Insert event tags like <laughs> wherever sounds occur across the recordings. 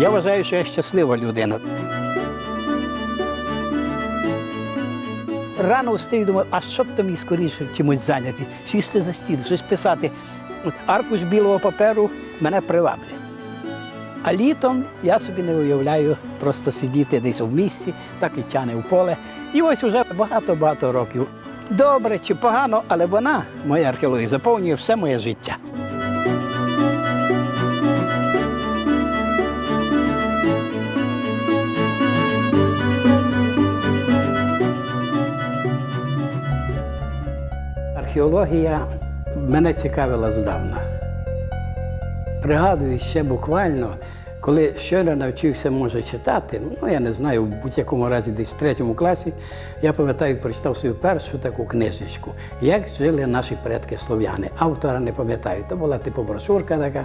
Я вважаю, що я щаслива людина. Рано встаю, думаю, а що б то мені скоріше чимось зайняти? Сісти за стіл, щось писати. Аркуш білого паперу мене приваблює. А літом я собі не уявляю просто сидіти десь в місті, так і тяне в поле. І ось уже багато-багато років. Добре чи погано, але вона, моя археологія, заповнює все моє життя. Археологія мене цікавила здавна. Пригадую ще буквально, коли щойно навчився може читати, ну я не знаю, в будь-якому разі десь в третьому класі, я пам'ятаю, прочитав свою першу таку книжечку Як жили наші предки слов'яни. Автора не пам'ятаю, то була типу брошурка така.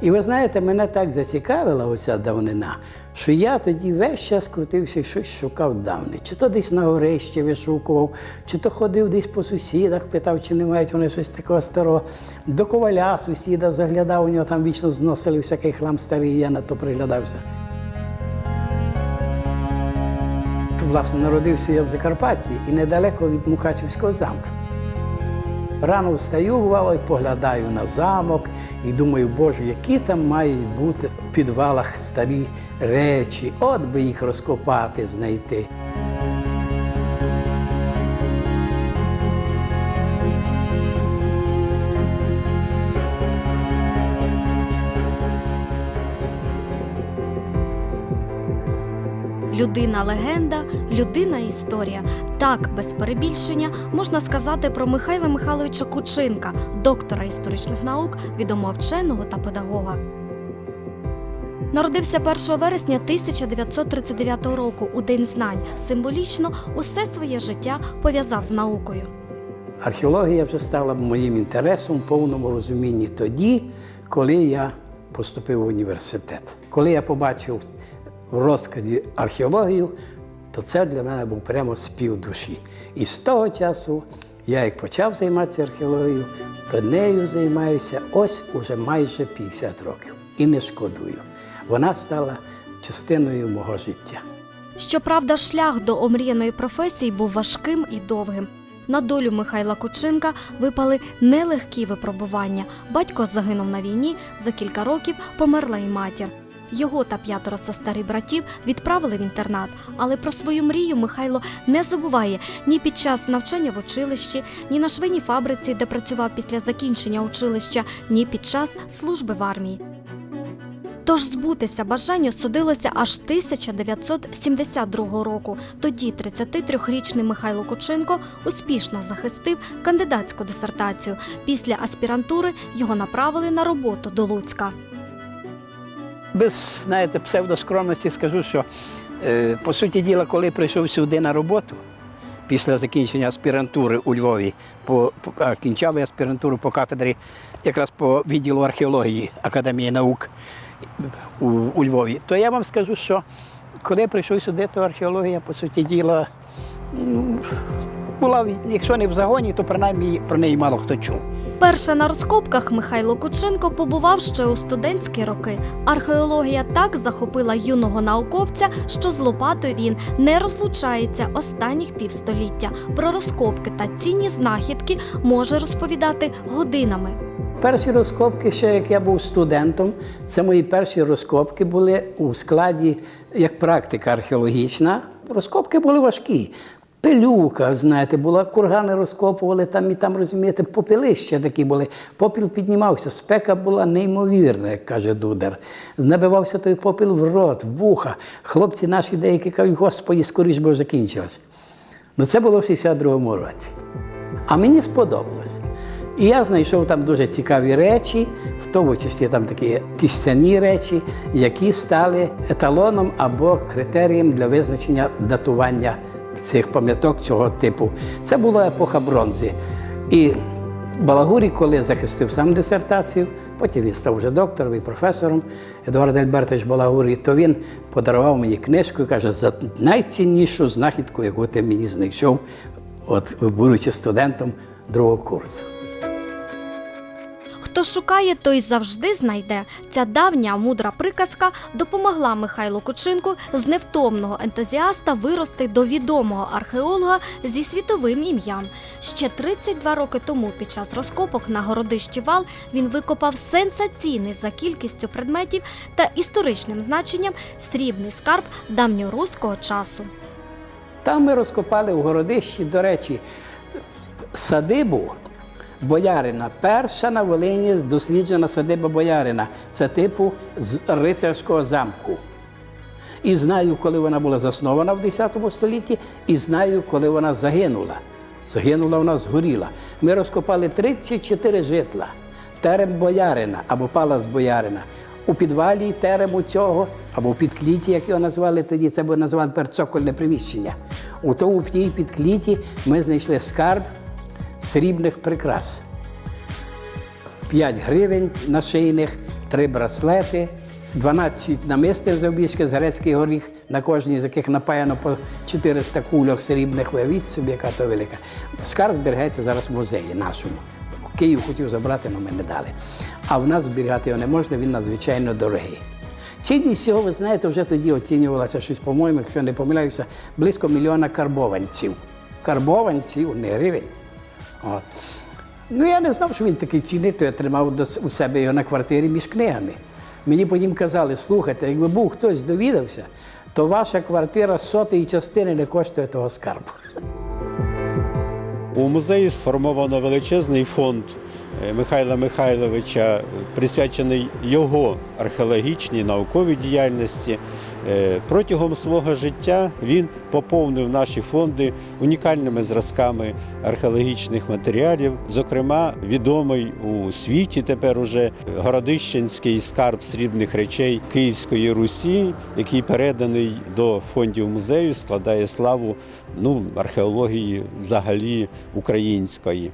І ви знаєте, мене так зацікавила оця давнина, що я тоді весь час крутився і щось шукав давне. Чи то десь на горищі вишукував, чи то ходив десь по сусідах, питав, чи не мають вони щось такого старого. До коваля сусіда заглядав, у нього там вічно зносили всякий хлам старий, я на то приглядався. Власне, народився я в Закарпатті і недалеко від Мукачівського замка. Рано встаю, бувало, і поглядаю на замок і думаю, Боже, які там мають бути в підвалах старі речі, от би їх розкопати, знайти. Людина легенда, людина історія. Так, без перебільшення можна сказати про Михайла Михайловича Кучинка, доктора історичних наук, відомого вченого та педагога. Народився 1 вересня 1939 року у День знань. Символічно усе своє життя пов'язав з наукою. Археологія вже стала моїм інтересом в повному розумінні тоді, коли я поступив в університет. Коли я побачив в розкладі археологію, то це для мене був прямо спів душі. І з того часу я як почав займатися археологією, то нею займаюся ось уже майже 50 років. І не шкодую. Вона стала частиною мого життя. Щоправда, шлях до омріяної професії був важким і довгим. На долю Михайла Кучинка випали нелегкі випробування. Батько загинув на війні, за кілька років померла і матір. Його та п'ятеро сестер братів відправили в інтернат, але про свою мрію Михайло не забуває ні під час навчання в училищі, ні на швейній фабриці, де працював після закінчення училища, ні під час служби в армії. Тож збутися бажанню судилося аж 1972 року. Тоді 33-річний Михайло Кученко успішно захистив кандидатську дисертацію. Після аспірантури його направили на роботу до Луцька. Без знаєте, псевдоскромності скажу, що е, по суті діла, коли прийшов сюди на роботу після закінчення аспірантури у Львові, по, по, кінчав аспірантуру по кафедрі якраз по відділу археології Академії наук у, у Львові, то я вам скажу, що коли я прийшов сюди, то археологія, по суті діла, ну, була, якщо не в загоні, то принаймні про неї мало хто чув. Перше на розкопках Михайло Кученко побував ще у студентські роки. Археологія так захопила юного науковця, що з лопатою він не розлучається останніх півстоліття. Про розкопки та цінні знахідки може розповідати годинами. Перші розкопки, ще як я був студентом, це мої перші розкопки були у складі як практика археологічна. Розкопки були важкі. Пилюка, знаєте, була кургани розкопували там і там, розумієте, попелища такі були. Попіл піднімався, спека була неймовірна, як каже Дудар. Набивався той попіл в рот, в вуха. Хлопці наші деякі кажуть, господі, скоріш би закінчилося. Ну це було в 62-му році. А мені сподобалось. І я знайшов там дуже цікаві речі, в тому числі там такі кістяні речі, які стали еталоном або критерієм для визначення датування цих пам'яток цього типу. Це була епоха бронзи. І Балагурі, коли захистив сам дисертацію, потім він став вже доктором і професором Едуард Альбертович Балагурі, то він подарував мені книжку і каже, за найціннішу знахідку, яку ти мені знайшов, от будучи студентом другого курсу. Хто шукає, той завжди знайде. Ця давня мудра приказка допомогла Михайлу Кучинку з невтомного ентузіаста вирости до відомого археолога зі світовим ім'ям. Ще 32 роки тому, під час розкопок на городищі Вал, він викопав сенсаційний за кількістю предметів та історичним значенням срібний скарб давньоруського часу. Там ми розкопали в городищі, до речі, садибу боярина. Перша на Волині досліджена садиба боярина. Це типу з рицарського замку. І знаю, коли вона була заснована в X столітті, і знаю, коли вона загинула. Загинула вона, згоріла. Ми розкопали 34 житла, терем боярина або палац боярина. У підвалі терему цього, або в підкліті, як його назвали тоді, це би назвали тепер приміщення. У тому в тій підкліті ми знайшли скарб срібних прикрас. 5 гривень нашийних, 3 браслети, 12 намистин завбільшки з грецький горіх, на кожній з яких напаяно по 400 кульок срібних вивіть собі, яка то велика. Скарб зберігається зараз в музеї нашому. Київ хотів забрати, але ми не дали. А в нас зберігати його не можна, він надзвичайно дорогий. Цінність цього, ви знаєте, вже тоді оцінювалася щось, по-моєму, якщо не помиляюся, близько мільйона карбованців. Карбованців, не гривень. От. Ну, я не знав, що він такий цінний, то я тримав у себе його на квартирі між книгами. Мені потім казали, слухайте, якби був хтось довідався, то ваша квартира сотої частини не коштує того скарбу. У музеї сформовано величезний фонд е, Михайла Михайловича, присвячений його археологічній науковій діяльності. Е, Протягом свого життя він поповнив наші фонди унікальними зразками археологічних матеріалів. Зокрема, відомий у світі тепер уже Городищенський скарб срібних речей Київської Русі, який переданий до фондів музею, складає славу ну, археології взагалі української.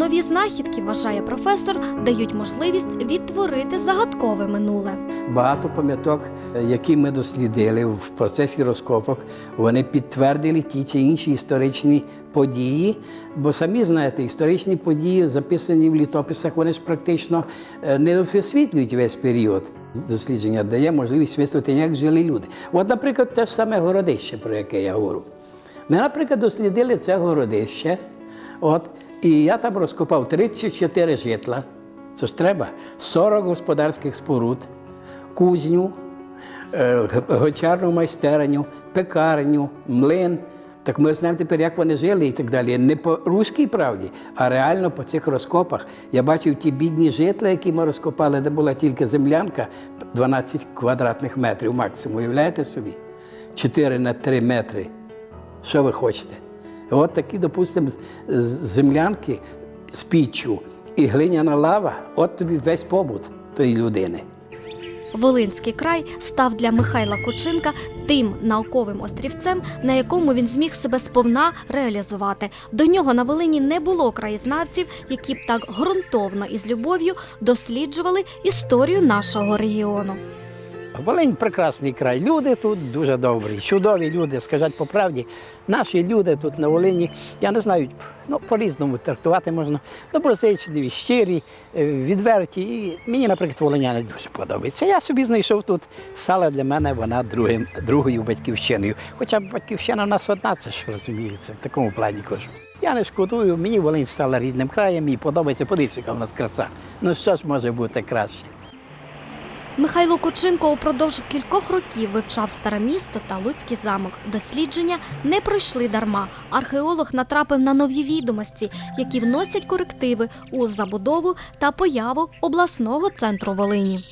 Нові знахідки, вважає професор, дають можливість відтворити загадкове минуле. Багато пам'яток, які ми дослідили в процесі розкопок, вони підтвердили ті чи інші історичні події. Бо самі знаєте, історичні події, записані в літописах, вони ж практично е, не висвітлюють весь період. Дослідження дає можливість висвітлити, як жили люди. От, наприклад, те ж саме городище, про яке я говорю. Ми, наприклад, дослідили це городище. От, і я там розкопав 34 житла. Це ж треба, 40 господарських споруд, кузню, е, гончарну майстерню, пекарню, млин. Так ми знаємо тепер, як вони жили і так далі. Не по руській правді, а реально по цих розкопах. Я бачив ті бідні житла, які ми розкопали, де була тільки землянка 12 квадратних метрів максимум. Уявляєте собі? 4 на 3 метри. Що ви хочете? От такі, допустимо, землянки з піччю і глиняна лава, от тобі весь побут тої людини. Волинський край став для Михайла Кучинка тим науковим острівцем, на якому він зміг себе сповна реалізувати. До нього на Волині не було краєзнавців, які б так ґрунтовно і з любов'ю досліджували історію нашого регіону. Волинь прекрасний край. Люди тут дуже добрі, чудові люди. Скажуть по правді, наші люди тут на Волині, я не знаю, ну по-різному трактувати можна. Доброзичливі, щирі, е, відверті. І мені, наприклад, волиняни дуже подобається. Я собі знайшов тут стала для мене вона другим, другою батьківщиною. Хоча батьківщина у нас одна, це ж розуміється, в такому плані кажу. Я не шкодую, мені Волинь стала рідним краєм, мені подобається, подивіться, яка в нас краса. Ну що ж може бути краще? Михайло Кучинко упродовж кількох років вивчав старе місто та Луцький замок. Дослідження не пройшли дарма. Археолог натрапив на нові відомості, які вносять корективи у забудову та появу обласного центру Волині.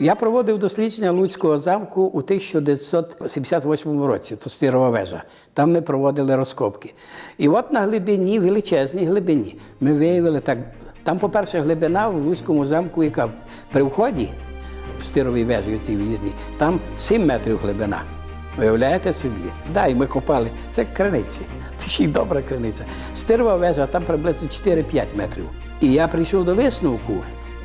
Я проводив дослідження Луцького замку у 1978 році, то Стирова вежа. Там ми проводили розкопки. І от на глибині, величезній глибині, ми виявили так. Там, по-перше, глибина в Луцькому замку, яка при вході в стировій вежі, цій в'їзді, там 7 метрів глибина. Уявляєте собі? Да, і ми копали. Це криниці. <laughs> Це ще й добра криниця. Стирова вежа там приблизно 4-5 метрів. І я прийшов до висновку,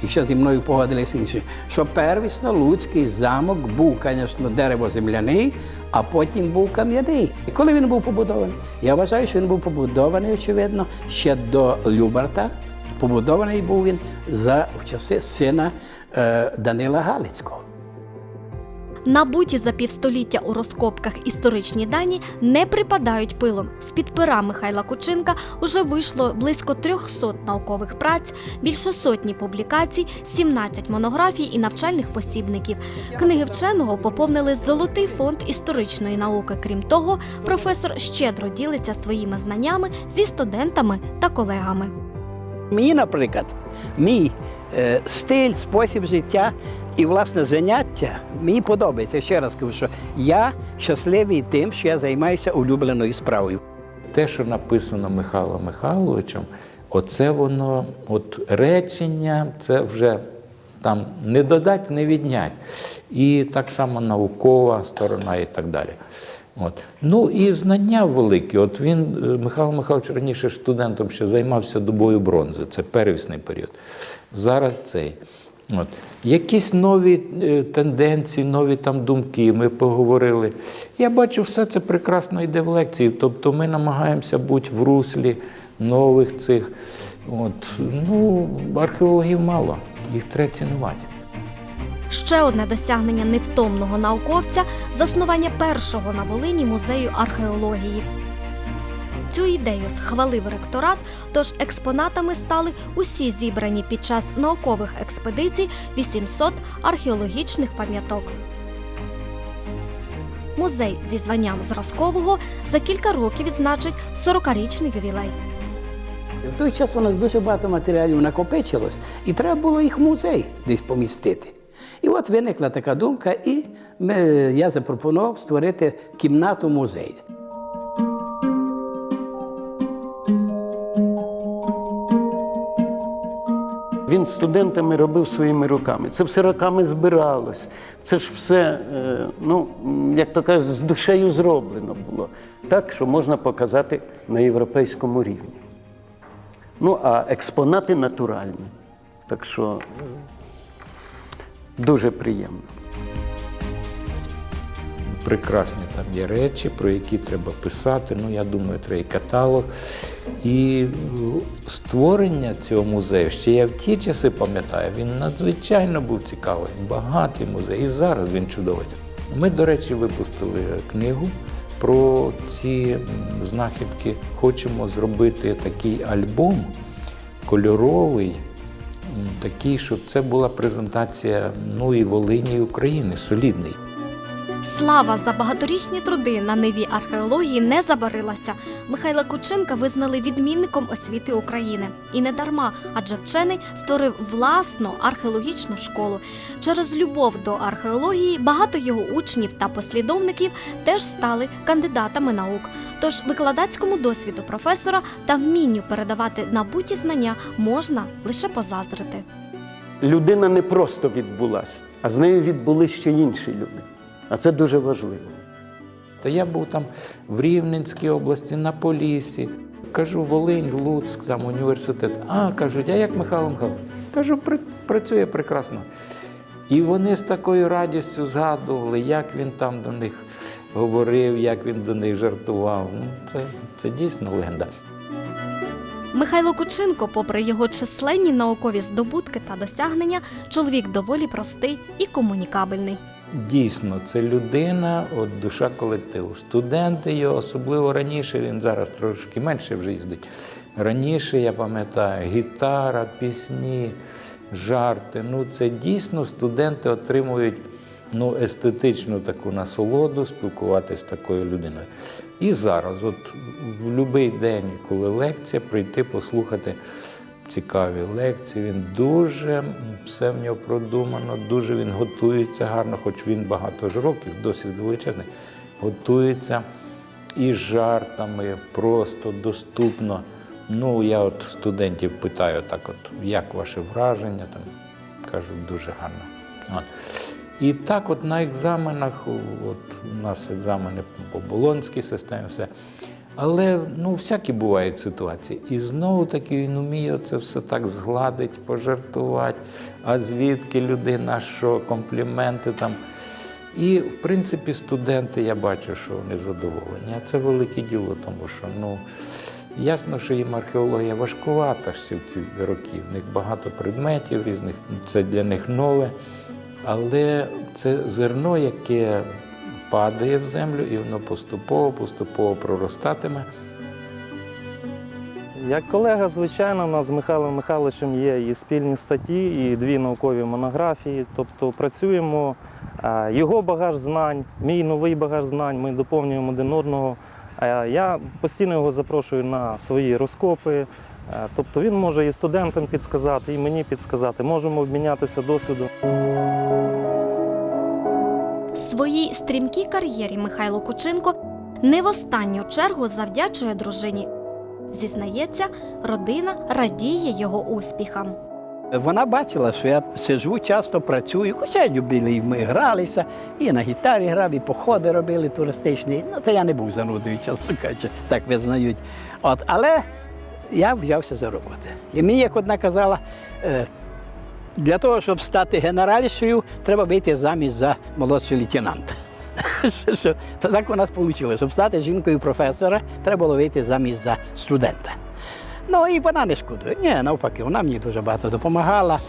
і ще зі мною погодилися інші, що первісно Луцький замок був, звісно, деревоземляний, а потім був кам'яний. І коли він був побудований? Я вважаю, що він був побудований, очевидно, ще до Любарта. Побудований був він за в часи сина е, Данила Галицького. Набуті за півстоліття у розкопках історичні дані не припадають пилом. З-під пера Михайла Кучинка уже вийшло близько 300 наукових праць, більше сотні публікацій, 17 монографій і навчальних посібників. Книги вченого поповнили золотий фонд історичної науки. Крім того, професор щедро ділиться своїми знаннями зі студентами та колегами. Мені, наприклад, мій е, стиль, спосіб життя і власне заняття мені подобається. Ще раз кажу, що я щасливий тим, що я займаюся улюбленою справою. те, що написано Михайлом Михайловичем, оце воно, от речення, це вже там не додать, не віднять. І так само наукова сторона і так далі. От. Ну і знання великі. От він, е, Михайло Михайлович раніше студентом ще займався добою бронзи, це первісний період. Зараз цей. От. Якісь нові е, тенденції, нові там думки, ми поговорили. Я бачу, все це прекрасно йде в лекції. Тобто ми намагаємося бути в руслі нових цих. От. Ну, археологів мало, їх треба цінувати. Ще одне досягнення невтомного науковця заснування першого на Волині музею археології. Цю ідею схвалив ректорат, тож експонатами стали усі зібрані під час наукових експедицій 800 археологічних пам'яток. Музей зі званням зразкового за кілька років відзначить 40-річний ювілей. В той час у нас дуже багато матеріалів накопичилось, і треба було їх в музей десь помістити. І от виникла така думка, і ми, я запропонував створити кімнату музей. Він студентами робив своїми руками. Це все роками збиралось. Це ж все, е, ну, як то кажуть, з душею зроблено було. Так, що можна показати на європейському рівні. Ну, а експонати натуральні. Так що дуже приємно. Прекрасні там є речі, про які треба писати. Ну, я думаю, треба і каталог. І е, створення цього музею, ще я в ті часи пам'ятаю, він надзвичайно був цікавий, багатий музей. І зараз він чудовий. Ми, до речі, випустили книгу про ці знахідки. Хочемо зробити такий альбом кольоровий, такий, щоб це була презентація ну, і Волині, і України, солідний. Слава за багаторічні труди на ниві археології не забарилася. Михайла Кученка визнали відмінником освіти України. І не дарма, адже вчений створив власну археологічну школу. Через любов до археології багато його учнів та послідовників теж стали кандидатами наук. Тож викладацькому досвіду професора та вмінню передавати набуті знання можна лише позаздрити. Людина не просто відбулася, а з нею відбулись ще інші люди. А це дуже важливо. Та я був там в Рівненській області, на Поліссі. Кажу, Волинь, Луцьк, там університет. А, кажуть, а як Михайло Михайлович? Кажу, працює прекрасно. І вони з такою радістю згадували, як він там до них говорив, як він до них жартував. Ну, це, це дійсно легенда. Михайло Кученко, попри його численні наукові здобутки та досягнення, чоловік доволі простий і комунікабельний. Дійсно, це людина, от душа колективу. Студенти його, особливо раніше, він зараз трошки менше вже їздить. Раніше, я пам'ятаю, гітара, пісні, жарти. Ну, це дійсно студенти отримують ну, естетичну таку насолоду спілкуватися з такою людиною. І зараз, от в будь-який день, коли лекція, прийти послухати цікаві лекції. Він дуже все в нього продумано, дуже він готується гарно, хоч він багато ж років, досвід величезний, готується і жартами, просто доступно. Ну, я от студентів питаю так, от, як ваше враження, там кажуть, дуже гарно. От. І так, от на екзаменах, от у нас екзамени по болонській системі, все. Але ну, всякі бувають ситуації. І знову таки він вміє це все так згладить, пожартувати. А звідки людина, що компліменти там. І, в принципі, студенти, я бачу, що вони задоволені. А це велике діло, тому що ну, Ясно, що їм археологія важкувата в ці роки. В них багато предметів різних, це для них нове. Але це зерно, яке падає в землю, і воно поступово, поступово проростатиме. Як колега, звичайно, у нас з Михайлом Михайловичем є і спільні статті, і дві наукові монографії. Тобто працюємо його багаж знань, мій новий багаж знань, ми доповнюємо один одного. Я постійно його запрошую на свої розкопи. Тобто він може і студентам підсказати, і мені підсказати. Можемо обмінятися досвідом. Своїй стрімкій кар'єрі Михайло Кученко не в останню чергу завдячує дружині. Зізнається, родина радіє його успіхам. Вона бачила, що я сижу, часто працюю, хоча любили, і ми гралися, і на гітарі грав, і походи робили туристичні. Ну, то я не був занудою, чесно кажучи, так визнають. От, але я взявся за роботу. І мені, як одна казала, е, для того, щоб стати генеральшою, треба вийти замість за молодшого лейтенанта. <laughs> Так у нас вийшло. Щоб стати жінкою професора, треба було вийти замість за студента. Ну і вона не шкодує. Ні, навпаки, вона мені дуже багато допомагала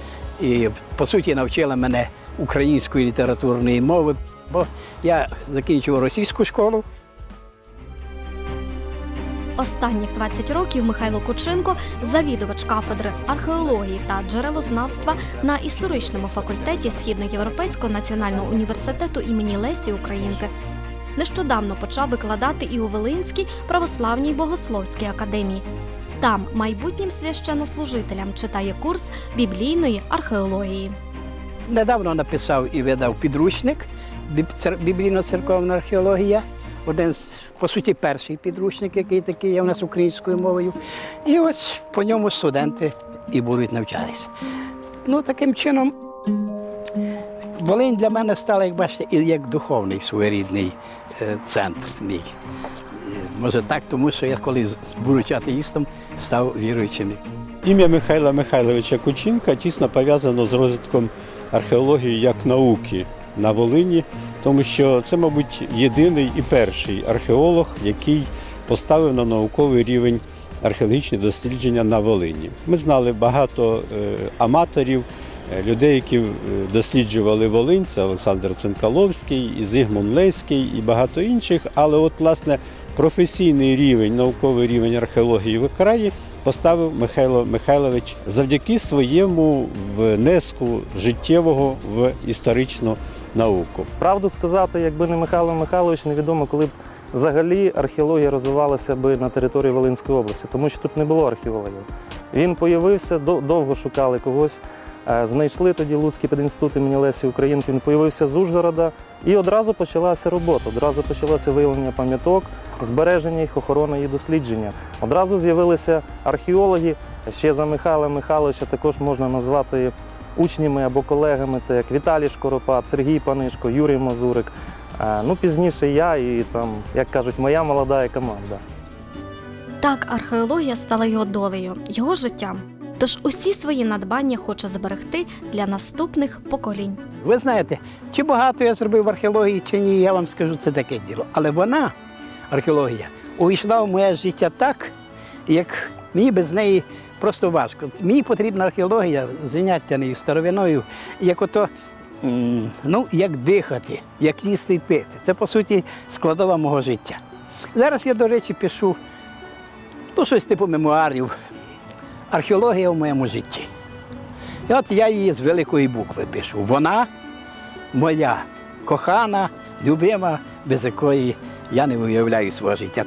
і, по суті, навчила мене української літературної мови, бо я закінчив російську школу. Останніх 20 років Михайло Кученко завідувач кафедри археології та джерелознавства на історичному факультеті Східноєвропейського національного університету імені Лесі Українки. Нещодавно почав викладати і у Волинській православній богословській академії. Там майбутнім священнослужителям читає курс біблійної археології. Недавно написав і видав підручник біблійно-церковна археологія. Один з, по суті, перший підручник, який такий є у нас українською мовою. І ось по ньому студенти і будуть навчатися. Ну, таким чином, Волинь для мене стала, як бачите, і як духовний своєрідний е, центр мій. Е, Може так, тому що я коли з- будучи атеїстом, став віруючим. Ім'я Михайла Михайловича Кучинка тісно пов'язано з розвитком археології як науки на Волині, тому що це, мабуть, єдиний і перший археолог, який поставив на науковий рівень археологічні дослідження на Волині. Ми знали багато е, аматорів, е, людей, які е, досліджували Волинь, це Олександр Цинкаловський, і Зигмунд Леський і багато інших. Але от, власне, професійний рівень, науковий рівень археології в краї поставив Михайло Михайлович завдяки своєму внеску життєвого в історичну науку. Правду сказати, якби не Михайло Михайлович, невідомо, коли б взагалі археологія розвивалася би на території Волинської області, тому що тут не було археологів. Він появився, до- довго шукали когось. Е, Знайшли тоді Луцький пединститут імені Лесі Українки. Він появився з Ужгорода, і одразу почалася робота. Одразу почалося виявлення пам'яток, збереження їх, охорона і дослідження. Одразу з'явилися археологи. Ще за Михайла Михайловича також можна назвати учнями або колегами. Це як Віталій Шкоропад, Сергій Панишко, Юрій Мазурик. Е, Ну, пізніше я і там, як кажуть, моя молода команда. Так археологія стала його долею, його життям. Тож усі свої надбання хоче зберегти для наступних поколінь. Ви знаєте, чи багато я зробив в археології, чи ні, я вам скажу, це таке діло. Але вона, археологія, увійшла в моє життя так, як мені без неї просто важко. Мені потрібна археологія, заняття нею старовиною, як ото, ну, як дихати, як їсти і пити. Це, по суті, складова мого життя. Зараз я, до речі, пишу ну, щось типу мемуарів. Археологія в моєму житті. І от я її з великої букви пишу. Вона моя кохана, любима, без якої я не уявляю свого життя.